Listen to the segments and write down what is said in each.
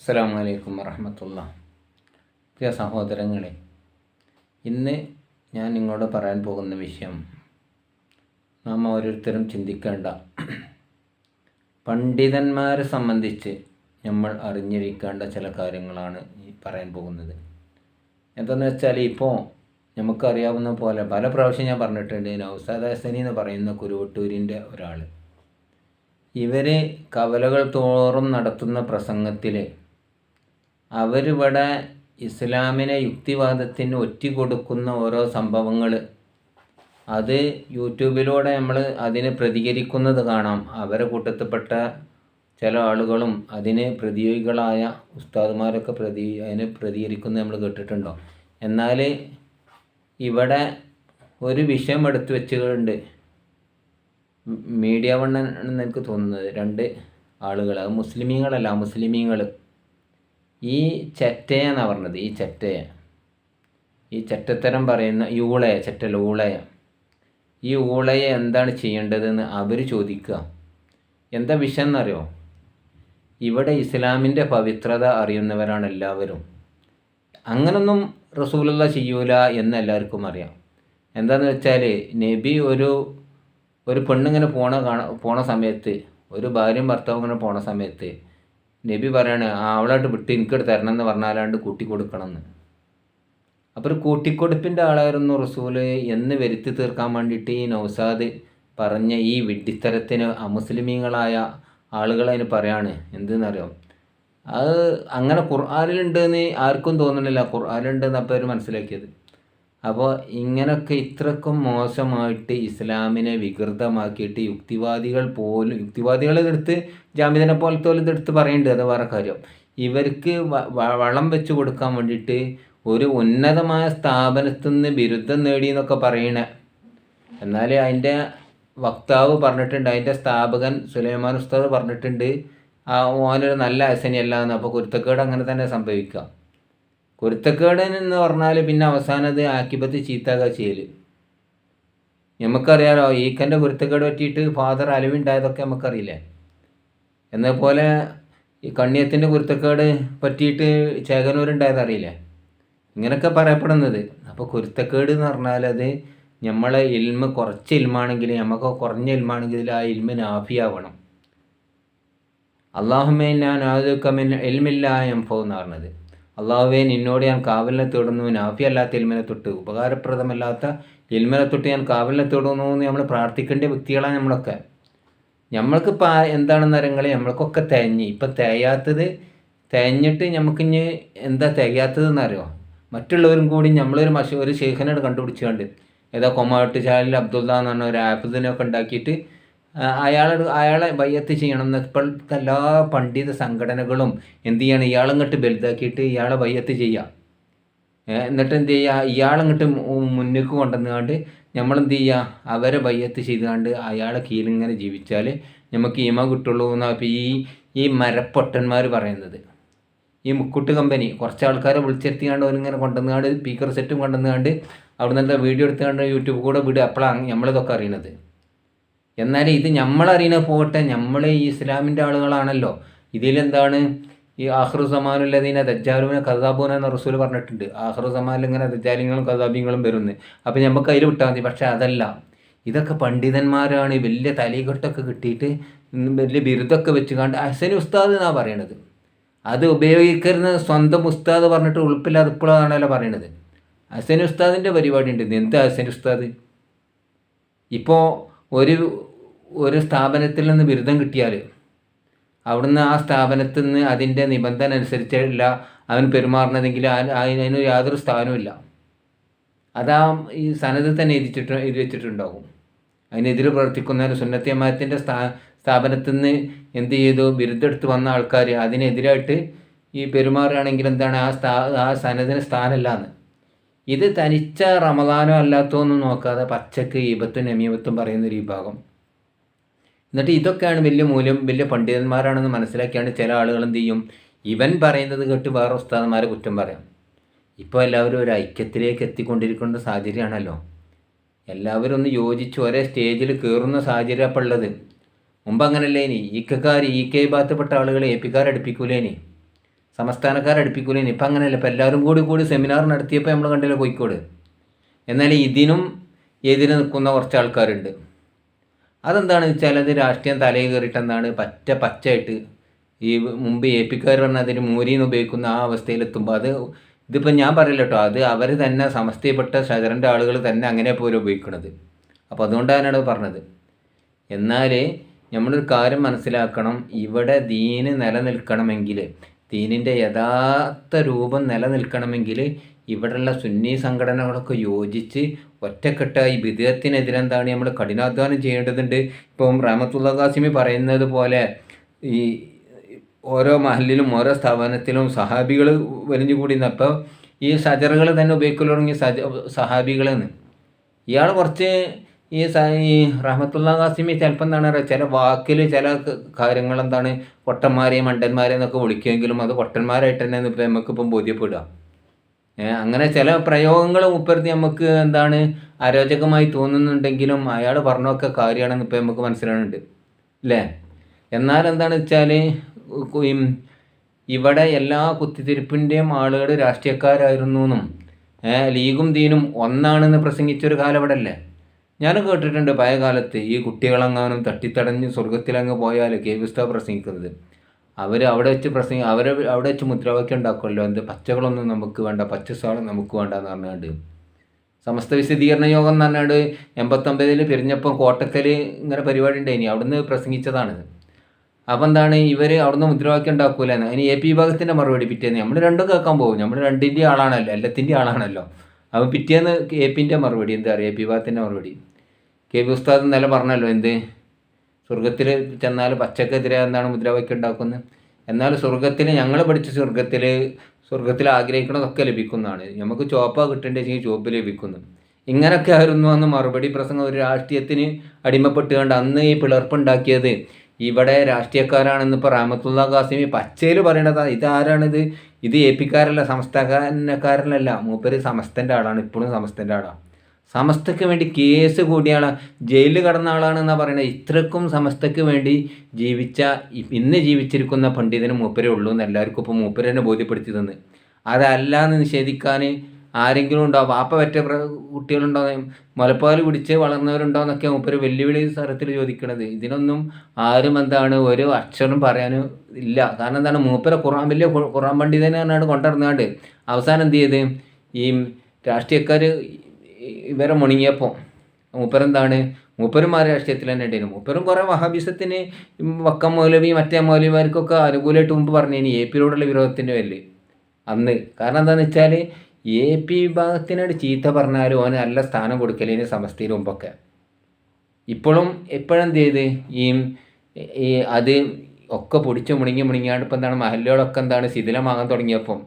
അസ്സാം വലൈക്കും വറഹമത്തുള്ള. പ്രിയ സഹോദരങ്ങളെ ഇന്ന് ഞാൻ നിങ്ങളോട് പറയാൻ പോകുന്ന വിഷയം നാം ഓരോരുത്തരും ചിന്തിക്കേണ്ട പണ്ഡിതന്മാരെ സംബന്ധിച്ച് നമ്മൾ അറിഞ്ഞിരിക്കേണ്ട ചില കാര്യങ്ങളാണ് ഈ പറയാൻ പോകുന്നത്. എന്താണെന്ന് വെച്ചാൽ ഇപ്പോൾ നമുക്കറിയാവുന്ന പോലെ പല പ്രാവശ്യം ഞാൻ പറഞ്ഞിട്ടുണ്ട് നൗസാദ് ഹസനി എന്ന് പറയുന്ന കുരുവട്ടൂരിന്റെ ഒരാൾ ഇവർ കവലകൾ തോറും നടത്തുന്ന പ്രസംഗത്തിൽ അവരിവിടെ ഇസ്ലാമിനെ യുക്തിവാദത്തിന് ഒറ്റിക്കൊടുക്കുന്ന ഓരോ സംഭവങ്ങൾ അത് യൂട്യൂബിലൂടെ നമ്മൾ അതിന് പ്രതികരിക്കുന്നത് കാണാം. അവരെ കൂട്ടത്തിൽപ്പെട്ട ചില ആളുകളും അതിന് പ്രതിയോഗികളായ ഉസ്താദുമാരൊക്കെ പ്രതി അതിന് പ്രതികരിക്കുന്നത് നമ്മൾ കേട്ടിട്ടുണ്ടോ? എന്നാൽ ഇവിടെ ഒരു വിഷയം എടുത്തു വെച്ചുകൊണ്ട് മീഡിയ വണ്ണൻ എനിക്ക് തോന്നുന്നത്. രണ്ട് ആളുകൾ അത് മുസ്ലിമീങ്ങളല്ല മുസ്ലിമീങ്ങൾ ഈ ചെറ്റയെന്നാണ് പറഞ്ഞത് ഈ ചെറ്റയ. ഈ ചെറ്റത്തരം പറയുന്ന ഈ ഊളയ ചെറ്റൽ ഊളയ ഈ ഊളയെ എന്താണ് ചെയ്യേണ്ടതെന്ന് അവർ ചോദിക്കുക. എന്താ വിഷയം എന്നറിയോ? ഇവിടെ ഇസ്ലാമിന്റെ പവിത്രത അറിയുന്നവരാണ് എല്ലാവരും. അങ്ങനൊന്നും റസൂലുള്ള ചെയ്യൂല എന്ന് എല്ലാവർക്കും അറിയാം. എന്താന്ന് വെച്ചാൽ നബി ഒരു ഒരു പെണ്ണിങ്ങനെ പോണ കാണ പോണ സമയത്ത് ഒരു ഭാര്യയും ഭർത്താവും ഇങ്ങനെ പോണ സമയത്ത് നബി പറയാണ് അവളായിട്ട് വിട്ട് എനിക്കോട് തരണം എന്ന് പറഞ്ഞാലാണ്ട് കൂട്ടി കൊടുക്കണമെന്ന് അപ്പോൾ ഒരു കൂട്ടിക്കൊടുപ്പിന്റെ ആളായിരുന്നു റസൂൽ എന്ന് വരുത്തി തീർക്കാൻ വേണ്ടിയിട്ട് ഈ നൗസാദ് പറഞ്ഞ ഈ വിഡ്ഢിത്തരത്തിന് അമുസ്ലിമീങ്ങളായ ആളുകൾ അതിന് പറയാണ്. എന്തെന്നറിയോ? അത് അങ്ങനെ ഖുർആാനിലുണ്ടെന്ന് ആർക്കും തോന്നണില്ല. ഖുർആാനിലുണ്ടെന്ന് അപ്പോൾ അവർ മനസ്സിലാക്കിയത്. അപ്പോൾ ഇങ്ങനൊക്കെ ഇത്രക്കും മോശമായിട്ട് ഇസ്ലാമിനെ വികൃതമാക്കിയിട്ട് യുക്തിവാദികൾ പോലും യുക്തിവാദികൾ ഇതെടുത്ത് ജാമ്യത്തിനെ പോലത്തെ ഇതെടുത്ത് പറയുന്നുണ്ട് അത് വേറെ കാര്യം. ഇവർക്ക് വളം വെച്ച് കൊടുക്കാൻ വേണ്ടിയിട്ട് ഒരു ഉന്നതമായ സ്ഥാപനത്തിൽ നിന്ന് ബിരുദം നേടി എന്നൊക്കെ പറയണേ എന്നാൽ അതിന്റെ വക്താവ് പറഞ്ഞിട്ടുണ്ട് അതിന്റെ സ്ഥാപകൻ സുലൈമാൻ ഉസ്താദ് പറഞ്ഞിട്ടുണ്ട് ആ ഓനൊരു നല്ല അസനിയല്ല എന്ന് അപ്പോൾ കുരുത്തക്കേട് അങ്ങനെ തന്നെ സംഭവിക്കാം. കുരുത്തക്കേട് എന്ന് പറഞ്ഞാൽ പിന്നെ അവസാനം അത് ആക്കിപ്പത്ത് ചീത്താക ചെയ്യൽ നമുക്കറിയാലോ ഈക്കന്റെ കുരുത്തക്കേട് പറ്റിയിട്ട് ഫാദർ അലവുണ്ടായതൊക്കെ നമുക്കറിയില്ലേ എന്നപോലെ ഈ കണ്ണിയത്തിന്റെ കുരുത്തക്കേട് പറ്റിയിട്ട് ചേകനൂരുണ്ടായത് അറിയില്ലേ? ഇങ്ങനെയൊക്കെ പറയപ്പെടുന്നത്. അപ്പോൾ കുരുത്തക്കേട് എന്ന് പറഞ്ഞാൽ അത് നമ്മളെ ഇൽമ കുറച്ച് ഇൽമാണെങ്കിൽ നമുക്ക് കുറഞ്ഞ ഇൽമാണെങ്കിൽ ആ ഇൽമ നാഫിയാവണം അള്ളാഹുമേ ഞാൻ ആദ്യക്കമിൻ എൽമില്ല എംഫോ എന്ന് പറഞ്ഞത്. അള്ളാഹുവേ നിന്നോട് ഞാൻ കാവലിനെ തേടുന്നു. നാഫി അല്ലാത്ത ഇൽമിനെ തൊട്ട് ഉപകാരപ്രദമല്ലാത്ത ഇൽമിനെ തൊട്ട് ഞാൻ കാവലിനെ തേടുന്നു എന്ന് നമ്മൾ പ്രാർത്ഥിക്കേണ്ട വ്യക്തികളാണ് നമ്മളൊക്കെ. നമ്മൾക്കിപ്പോൾ എന്താണെന്ന് അറിയങ്ങൾ നമ്മൾക്കൊക്കെ തേഞ്ഞ് ഇപ്പം തേയാത്തത് തേഞ്ഞിട്ട് ഇനി എന്താ തികയാത്തതെന്ന് മറ്റുള്ളവരും കൂടി നമ്മളൊരു മഷ ഒരു ശേഖനോട് കണ്ടുപിടിച്ചുകൊണ്ട് ഏതാ കൊമാട്ട് ചാലിൽ അബ്ദുള്ള എന്ന് പറഞ്ഞ ഒരു ആപ്പ് ഇതിനൊക്കെ ഉണ്ടാക്കിയിട്ട് അയാളെ അയാളെ ബയ്യത്ത് ചെയ്യണം എന്ന് ഇപ്പോഴത്തെ എല്ലാ പണ്ഡിത സംഘടനകളും എന്ത് ചെയ്യണം? ഇയാളങ്ങോട്ട് വലുതാക്കിയിട്ട് ഇയാളെ ബയ്യത്ത് ചെയ്യുക എന്നിട്ട് എന്ത് ചെയ്യുക ഇയാളങ്ങോട്ട് മുന്നേക്ക് കൊണ്ടുവന്നുകൊണ്ട് നമ്മളെന്ത് ചെയ്യുക അവരെ ബയ്യത്ത് ചെയ്തുകൊണ്ട് അയാളെ കീഴിലിങ്ങനെ ജീവിച്ചാൽ നമുക്ക് ഈമ കിട്ടുള്ളൂ എന്നാണ് ഇപ്പോൾ ഈ ഈ മരപ്പൊട്ടന്മാർ പറയുന്നത്. ഈ മുക്കുട്ട് കമ്പനി കുറച്ച് ആൾക്കാരെ വിളിച്ചെത്തിയാണ്ട് അവരിങ്ങനെ കൊണ്ടുവന്നുകൊണ്ട് സ്പീക്കർ സെറ്റും കൊണ്ടുവന്നുകൊണ്ട് അവിടെ നിന്ന് വീഡിയോ എടുത്തുകൊണ്ട് യൂട്യൂബ് കൂടെ വിടുക അപ്പോഴാണ് നമ്മളിതൊക്കെ അറിയുന്നത് എന്നാൽ ഇത് നമ്മളറിയണ പോട്ടെ നമ്മൾ ഈ ഇസ്ലാമിന്റെ ആളുകളാണല്ലോ. ഇതിലെന്താണ് ഈ ആഹ്റു സമാനുള്ളതിനെ ദജ്ജാലുവിനെ കസാബുന എന്ന റസൂൽ പറഞ്ഞിട്ടുണ്ട്. ആഹ്റു സമാനിൽ ഇങ്ങനെ ദജ്ജാലിങ്ങളും കസാബിങ്ങളും വരുന്നു. അപ്പോൾ നമുക്ക് അതിൽ വിട്ടാൽ മതി. പക്ഷേ അതല്ല ഇതൊക്കെ പണ്ഡിതന്മാരാണ് വലിയ തലീകെട്ടൊക്കെ കിട്ടിയിട്ട് വലിയ ബിരുദമൊക്കെ വെച്ച് കണ്ട് അസൻ ഉസ്താദ് എന്നാണ് പറയണത്. അത് ഉപയോഗിക്കരുന്ന സ്വന്തം ഉസ്താദ് പറഞ്ഞിട്ട് ഉൾപ്പില്ലാതെ ഇപ്പോഴാണല്ലോ പറയണത്. ഹസൻ ഉസ്താദിന്റെ പരിപാടി ഉണ്ട് എന്താ ഹസൻ ഉസ്താദ്? ഇപ്പോൾ ഒരു ഒരു സ്ഥാപനത്തിൽ നിന്ന് ബിരുദം കിട്ടിയാൽ അവിടുന്ന് ആ സ്ഥാപനത്തിൽ നിന്ന് അതിന്റെ നിബന്ധന അനുസരിച്ചല്ല അവൻ പെരുമാറുന്നതെങ്കിൽ അതിന് യാതൊരു സ്ഥാനവുമില്ല. അതാ ഈ സനത് തന്നെ എഴുതിച്ചിട്ട് എഴുതി വെച്ചിട്ടുണ്ടാകും. അതിനെതിരെ പ്രവർത്തിക്കുന്നതിന് സുന്നത്തിയമായത്തിന്റെ സ്ഥാ സ്ഥാപനത്തിൽ നിന്ന് എന്ത് ചെയ്തു? ബിരുദെടുത്ത് വന്ന ആൾക്കാർ അതിനെതിരായിട്ട് ഈ പെരുമാറുകയാണെങ്കിൽ എന്താണ്? ആ സ്ഥാ ആ സനതിന് സ്ഥാനമല്ല ഇത് തനിച്ച റമദാനോ അല്ലാത്തോ ഒന്നും നോക്കാതെ പച്ചക്ക് ഈപത്തും നമീപത്തും പറയുന്നൊരു വിഭാഗം. എന്നിട്ട് ഇതൊക്കെയാണ് വലിയ മൂല്യം വലിയ പണ്ഡിതന്മാരാണെന്ന് മനസ്സിലാക്കിയാണ് ചില ആളുകൾ എന്ത് ചെയ്യും? ഇവൻ പറയുന്നത് കേട്ട് വേറെ ഉസ്താദന്മാരെ കുറ്റം പറയാം. ഇപ്പോൾ എല്ലാവരും ഒരു ഐക്യത്തിലേക്ക് എത്തിക്കൊണ്ടിരിക്കുന്ന സാഹചര്യമാണല്ലോ. എല്ലാവരും ഒന്ന് യോജിച്ച് ഒരേ സ്റ്റേജിൽ കയറുന്ന സാഹചര്യം അപ്പോൾ ഉള്ളത്. മുമ്പ് അങ്ങനല്ലേ ഇനി? ഈക്കക്കാർ ഈ കെ ഭാഗത്തപ്പെട്ട ആളുകളെ എ പിക്കാർ അടുപ്പിക്കൂലേനി സംസ്ഥാനക്കാർ അടുപ്പിക്കൂലേനി ഇപ്പം അങ്ങനെയല്ല. ഇപ്പം എല്ലാവരും കൂടി കൂടി സെമിനാർ നടത്തിയപ്പോൾ നമ്മൾ കണ്ടില്ല കോഴിക്കോട്. എന്നാൽ ഇതിനും എതിരെ നിൽക്കുന്ന കുറച്ച് ആൾക്കാരുണ്ട്. അതെന്താണെന്ന് വെച്ചാൽ അത് രാഷ്ട്രീയം തലയിൽ കയറിയിട്ട് എന്താണ് പറ്റ പച്ചയായിട്ട് ഈ മുമ്പ് എ പിക്കാർ പറഞ്ഞ അതിന് മൂരിന്ന് ഉപയോഗിക്കുന്ന ആ അവസ്ഥയിലെത്തുമ്പോൾ അത് ഇതിപ്പോൾ ഞാൻ പറയില്ല കേട്ടോ. അത് അവർ തന്നെ സമസ്തയിൽപ്പെട്ട ഷജറിന്റെ ആളുകൾ തന്നെ അങ്ങനെ പോലും ഉപയോഗിക്കുന്നത് അപ്പോൾ അതുകൊണ്ടാണ് പറഞ്ഞത്. എന്നാൽ നമ്മളൊരു കാര്യം മനസ്സിലാക്കണം. ഇവിടെ ദീന് നിലനിൽക്കണമെങ്കിൽ ദീനിന്റെ യഥാർത്ഥ രൂപം നിലനിൽക്കണമെങ്കിൽ ഇവിടെയുള്ള സുന്നി സംഘടനകളൊക്കെ യോജിച്ച് ഒറ്റക്കെട്ടായി എന്താണ് നമ്മൾ കഠിനാധ്വാനം ചെയ്യേണ്ടതുണ്ട്? ഇപ്പം റഹമത്തുള്ള ഖാസിമി പറയുന്നത് പോലെ ഈ ഓരോ മഹലിലും ഓരോ സ്ഥാപനത്തിലും സഹാബികൾ വലിഞ്ഞു കൂടി അപ്പോൾ ഈ സജറുകൾ തന്നെ ഉപയോഗിക്കൽ തുടങ്ങിയ സജ സഹാബികളെന്ന്. ഇയാൾ കുറച്ച് ഈ ഈ റഹമത്തുള്ള ഖാസിമി ചിലപ്പോൾ എന്താണ് പറയുക ചില വാക്കിൽ ചില കാര്യങ്ങൾ എന്താണ് പൊട്ടന്മാരെ മണ്ടന്മാരെ എന്നൊക്കെ വിളിക്കുമെങ്കിലും അത് പൊട്ടന്മാരായിട്ട് തന്നെ ഇപ്പം നമുക്കിപ്പം ബോധ്യപ്പെടുക. അങ്ങനെ ചില പ്രയോഗങ്ങൾ മുപ്പരത്തി നമുക്ക് എന്താണ് അരോചകമായി തോന്നുന്നുണ്ടെങ്കിലും അയാൾ പറഞ്ഞൊക്കെ കാര്യമാണെന്ന് ഇപ്പം നമുക്ക് മനസ്സിലാകുന്നുണ്ട് അല്ലേ എന്നാൽ എന്താണ് വെച്ചാൽ ഇവിടെ എല്ലാ കുത്തിത്തിരിപ്പിന്റെയും ആളുകൾ രാഷ്ട്രീയക്കാരായിരുന്നു എന്നും ലീഗും ദീനും ഒന്നാണെന്ന് പ്രസംഗിച്ചൊരു കാലം ഇവിടെ അല്ലേ? ഞാൻ കേട്ടിട്ടുണ്ട് പഴയ കാലത്ത് ഈ കുട്ടികളെങ്ങാനും തട്ടിത്തടഞ്ഞ് സ്വർഗത്തിലങ്ങ് പോയാൽ കെ വിസ്ത പ്രസംഗിക്കുന്നത്. അവർ അവിടെ വെച്ച് പ്രശ്നം അവർ അവിടെ വെച്ച് മുദ്രാവാക്യം ഉണ്ടാക്കുമല്ലോ. എന്ത് പച്ചകളൊന്നും നമുക്ക് വേണ്ട പച്ചസാളം നമുക്ക് വേണ്ട എന്ന് പറഞ്ഞാണ്ട്. സമസ്ത വിശദീകരണ യോഗം എന്ന് പറഞ്ഞാണ്ട് എൺപത്തൊമ്പതിൽ പിരിഞ്ഞപ്പം കോട്ടക്കൽ ഇങ്ങനെ പരിപാടി ഉണ്ടായിനി. അവിടുന്ന് പ്രസംഗിച്ചതാണ്. അപ്പം എന്താണ് ഇവർ അവിടുന്ന് മുദ്രാവാക്യം ഉണ്ടാക്കൂല അതിന് എ പി വിഭാഗത്തിന്റെ മറുപടി പിറ്റേന്ന്. നമ്മൾ രണ്ടും കേൾക്കാൻ പോകും. നമ്മൾ രണ്ടിന്റെ ആളാണല്ലോ എല്ലാത്തിന്റെ ആളാണല്ലോ. അപ്പം പിറ്റേന്ന് എ പിന്റെ മറുപടി എന്താ പറയുക എ പി വിഭാഗത്തിന്റെ മറുപടി? കെ പി ഉസ്താദ് ഇന്നലെ പറഞ്ഞല്ലോ എന്ത്? സ്വർഗത്തിൽ ചെന്നാൽ പച്ചക്കെതിരെ എന്താണ് മുദ്രാവാക്യം ഉണ്ടാക്കുന്നത് എന്നാൽ സ്വർഗത്തിൽ ഞങ്ങൾ പഠിച്ച സ്വർഗത്തിൽ സ്വർഗത്തിൽ ആഗ്രഹിക്കണതൊക്കെ ലഭിക്കുന്നതാണ്. നമുക്ക് ചോപ്പ കിട്ടേണ്ടെങ്കിൽ ചോപ്പ് ലഭിക്കുന്നു. ഇങ്ങനൊക്കെ ആയിരുന്നു അന്ന് മറുപടി പ്രസംഗം. ഒരു രാഷ്ട്രീയത്തിന് അടിമപ്പെട്ടുകൊണ്ട് അന്ന് ഈ പിളർപ്പുണ്ടാക്കിയത് ഇവിടെ രാഷ്ട്രീയക്കാരാണെന്ന് ഇപ്പോൾ റാമത്തുള്ള ഖാസിമി പച്ചയിൽ പറയണത് ഇതാരാണിത്? ഇത് എ പിക്കാരല്ല സമസ്തക്കാരനല്ല മൂപ്പര് സമസ്തന്റെ ആളാണ്. ഇപ്പോഴും സമസ്തന്റെ ആളാണ് സമസ്തയ്ക്ക് വേണ്ടി കേസ് കൂടിയാണ്. ജയിലിൽ കടന്ന ആളാണെന്നാണ് പറയുന്നത് ഇത്രക്കും സമസ്തയ്ക്ക് വേണ്ടി ജീവിച്ച ഇന്ന് ജീവിച്ചിരിക്കുന്ന പണ്ഡിതന് മൂപ്പരേ ഉള്ളൂ എന്ന് എല്ലാവർക്കും ഇപ്പോൾ മൂപ്പരനെ ബോധ്യപ്പെടുത്തി തന്ന് അതല്ല എന്ന് നിഷേധിക്കാൻ ആരെങ്കിലും ഉണ്ടോ? വാപ്പ പറ്റ കുട്ടികളുണ്ടോ? മുലപ്പാൽ കുടിച്ച് വളർന്നവരുണ്ടോ എന്നൊക്കെ മൂപ്പര് വെല്ലുവിളി സ്ഥലത്തിൽ ചോദിക്കണത്. ഇതിനൊന്നും ആരും എന്താണ് ഒരു അക്ഷരം പറയാനും ഇല്ല. കാരണം എന്താണ്? മൂപ്പര ഖുറാൻ വലിയ ഖുറാൻ പണ്ഡിതനെ കൊണ്ടിറങ്ങാണ്ട് അവസാനം എന്ത് ചെയ്ത്? ഈ രാഷ്ട്രീയക്കാർ ഇവരെ മുണങ്ങിയപ്പോൾ മൂപ്പരെന്താണ്? മൂപ്പരും രാഷ്ട്രീയത്തിൽ തന്നെ ഉണ്ടായിരുന്നു മൂപ്പരും കുറേ വഹാബിസത്തിന് വക്കം മൗലവി മറ്റേ മൗലവിമാർക്കൊക്കെ അനുകൂലമായിട്ട് മുമ്പ് പറഞ്ഞു എ പിയിലോടുള്ള വിരോധത്തിന്റെ പേരിൽ അന്ന്. കാരണം എന്താണെന്ന് വെച്ചാൽ എ പി വിഭാഗത്തിനോട് ചീത്ത പറഞ്ഞാലും ഓന് നല്ല സ്ഥാനം കൊടുക്കലേന് സമസ്തയിൽ മുമ്പൊക്കെ. ഇപ്പോഴും എപ്പോഴെന്ത് ചെയ്ത് ഈ ഈ അത് ഒക്കെ പൊടിച്ച് മുണുങ്ങി മുണുങ്ങിയാണ്ട് ഇപ്പം എന്താണ്? മഹല്ലുകളൊക്കെ എന്താണ്? ശിഥിലമാകാൻ തുടങ്ങിയപ്പം.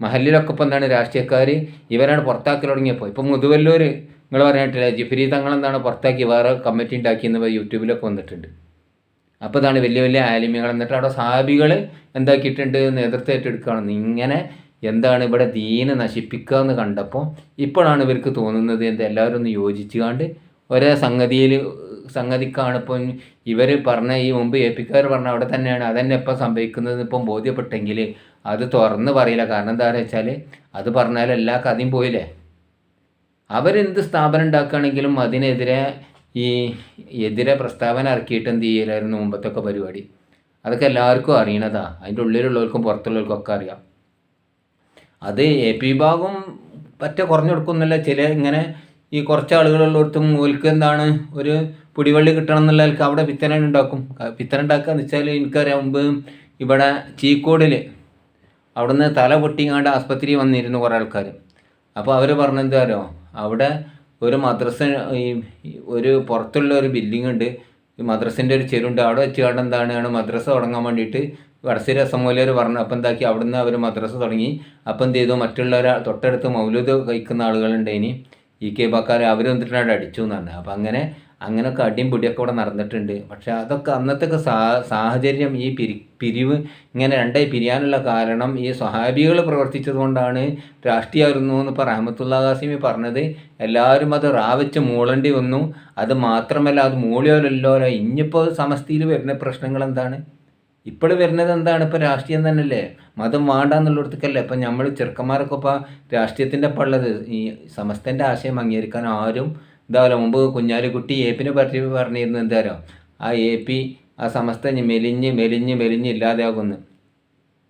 മഹല്ലിലൊക്കെ ഇപ്പം എന്താണ് രാഷ്ട്രീയക്കാർ ഇവരാണ് പുറത്താക്കി തുടങ്ങിയപ്പോൾ ഇപ്പം മുതുവല്ലൂർ നിങ്ങൾ പറഞ്ഞിട്ടില്ല ജിഫിരി തങ്ങൾ എന്താണ് പുറത്താക്കി വേറെ കമ്മിറ്റി ഉണ്ടാക്കിയെന്ന് യൂട്യൂബിലൊക്കെ വന്നിട്ടുണ്ട്. അപ്പോൾ ഇതാണ് വലിയ വലിയ ആലിമ്യങ്ങൾ. എന്നിട്ട് അവിടെ സാബികൾ എന്താക്കിയിട്ടുണ്ട് നേതൃത്വം ഏറ്റെടുക്കുകയാണ് ഇങ്ങനെ എന്താണ് ഇവിടെ ദീന നശിപ്പിക്കുക എന്ന് കണ്ടപ്പോൾ ഇപ്പോഴാണ് ഇവർക്ക് തോന്നുന്നത് എന്താ എല്ലാവരും ഒന്ന് യോജിച്ചുകൊണ്ട് ഒരേ സംഗതിയിൽ സംഗതിക്കാണ് ഇപ്പം ഇവർ പറഞ്ഞ ഈ മുമ്പ് എ പിക്കാർ പറഞ്ഞ അവിടെ തന്നെയാണ്. അതന്നെ ഇപ്പം സംഭവിക്കുന്നത് ഇപ്പം ബോധ്യപ്പെട്ടെങ്കിൽ അത് തുറന്ന് പറയില്ല. കാരണം എന്താണെന്ന് വെച്ചാൽ അത് പറഞ്ഞാൽ എല്ലാ കഥയും പോയില്ലേ? അവരെന്ത് സ്ഥാപനം ഉണ്ടാക്കുകയാണെങ്കിലും അതിനെതിരെ ഈ എതിരെ പ്രസ്താവന ഇറക്കിയിട്ട് എന്ത് ചെയ്യലായിരുന്നു മുമ്പത്തൊക്കെ പരിപാടി? അതൊക്കെ എല്ലാവർക്കും അറിയണതാ. അതിന്റെ ഉള്ളിലുള്ളവർക്കും പുറത്തുള്ളവർക്കും ഒക്കെ അറിയാം. അത് എ പി വിഭാഗം പറ്റ കുറഞ്ഞു കൊടുക്കുന്നില്ല ചില ഇങ്ങനെ ഈ കുറച്ച് ആളുകളുള്ളിടത്തും ഓൽക്ക് എന്താണ് ഒരു പിടിവള്ളി കിട്ടണം എന്നുള്ള അവിടെ പിത്തന ഉണ്ടാക്കും. പിത്തന ഉണ്ടാക്കുക എന്ന് വെച്ചാൽ എനിക്കറിയാം മുമ്പ് ഇവിടെ ചീക്കോടിൽ അവിടുന്ന് തല പൊട്ടിങ്ങാണ്ട് ആസ്പത്രി വന്നിരുന്നു കുറേ ആൾക്കാർ അപ്പോൾ അവർ പറഞ്ഞെന്താരോ അവിടെ ഒരു മദ്രസ ഈ ഒരു പുറത്തുള്ള ഒരു ബിൽഡിംഗ് ഉണ്ട്. ഈ മദ്രസിന്റെ ഒരു ചെരുണ്ട് അവിടെ വെച്ച് കണ്ട് എന്താണ്? മദ്രസ തുടങ്ങാൻ വേണ്ടിയിട്ട് വടശ്ശേരി അസമൂലർ പറഞ്ഞു. അപ്പം എന്താക്കി? അവിടുന്ന് അവർ മദ്രസ തുടങ്ങി. അപ്പം എന്ത് ചെയ്തു? മറ്റുള്ളവർ തൊട്ടടുത്ത് മൗലൂദ് കഴിക്കുന്ന ആളുകളുണ്ട് ഇനി. ഇ കെ ബക്കാർ അവർ വന്നിട്ടാണ് അടിച്ചു എന്നാണ്. അപ്പം അങ്ങനെ അങ്ങനെയൊക്കെ അടിയും പിടിയൊക്കെ ഇവിടെ നടന്നിട്ടുണ്ട്. പക്ഷേ അതൊക്കെ അന്നത്തെ സാ സാഹചര്യം ഈ പിരി പിരിവ് ഇങ്ങനെ രണ്ടായി പിരിയാനുള്ള കാരണം ഈ സ്വഹാബികൾ പ്രവർത്തിച്ചത് കൊണ്ടാണ് രാഷ്ട്രീയമായിരുന്നു എന്ന് ഇപ്പോൾ റഹമത്തുള്ള ഖാസിമി പറഞ്ഞത്. എല്ലാവരും അത് റാവച്ച് മൂളേണ്ടി വന്നു. അത് മാത്രമല്ല അത് മൂളിയോലല്ലോ ഇനിയിപ്പോൾ സമസ്തിയിൽ വരുന്ന പ്രശ്നങ്ങൾ എന്താണ്? ഇപ്പോൾ വരുന്നത് എന്താണ്? ഇപ്പോൾ രാഷ്ട്രീയം തന്നെയല്ലേ? മതം വേണ്ട എന്നുള്ളിടത്തേക്കല്ലേ ഇപ്പം നമ്മൾ ചെറുക്കന്മാരൊക്കെ ഇപ്പോൾ രാഷ്ട്രീയത്തിന്റെ ഉള്ളത് ഈ സമസ്തന്റെ ആശയം അംഗീകരിക്കാൻ ആരും ഇതാവല്ലോ മുമ്പ് കുഞ്ഞാലിക്കുട്ടി എ പിനെ പറ്റി പറഞ്ഞിരുന്നു എന്താരോ ആ എ പി ആ സമസ്ത മെലിഞ്ഞ് മെലിഞ്ഞ് മെലിഞ്ഞ് ഇല്ലാതെയാകുന്നു.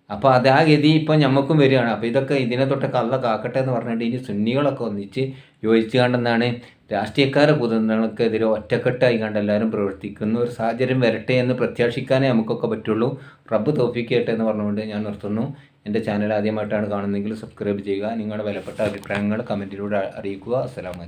അപ്പോൾ അത് ആ ഗതി ഇപ്പം നമുക്കും വരികയാണ്. അപ്പോൾ ഇതൊക്കെ ഇതിനെ തൊട്ടൊക്കെ അല്ല കാക്കട്ടെ എന്ന് പറഞ്ഞിട്ട് ഇനി സുന്നികളൊക്കെ ഒന്നിച്ച് യോജിച്ചു കണ്ടെന്നാണ് രാഷ്ട്രീയക്കാരെ കുതന്ത്രങ്ങൾക്കെതിരെ ഒറ്റക്കെട്ടായി കണ്ട് എല്ലാവരും പ്രവർത്തിക്കുന്ന ഒരു സാഹചര്യം വരട്ടെ എന്ന് പ്രത്യാശിക്കാനേ നമുക്കൊക്കെ പറ്റുള്ളൂ. റബ്ബ് തോപ്പിക്കട്ടെ എന്ന് പറഞ്ഞുകൊണ്ട് ഞാൻ നിർത്തുന്നു. എന്റെ ചാനൽ ആദ്യമായിട്ടാണ് കാണുന്നതെങ്കിൽ സബ്സ്ക്രൈബ് ചെയ്യുക. നിങ്ങളുടെ വിലപ്പെട്ട അഭിപ്രായങ്ങൾ കമന്റിലൂടെ അറിയിക്കുക. അസ്സലാമു അലൈക്കും.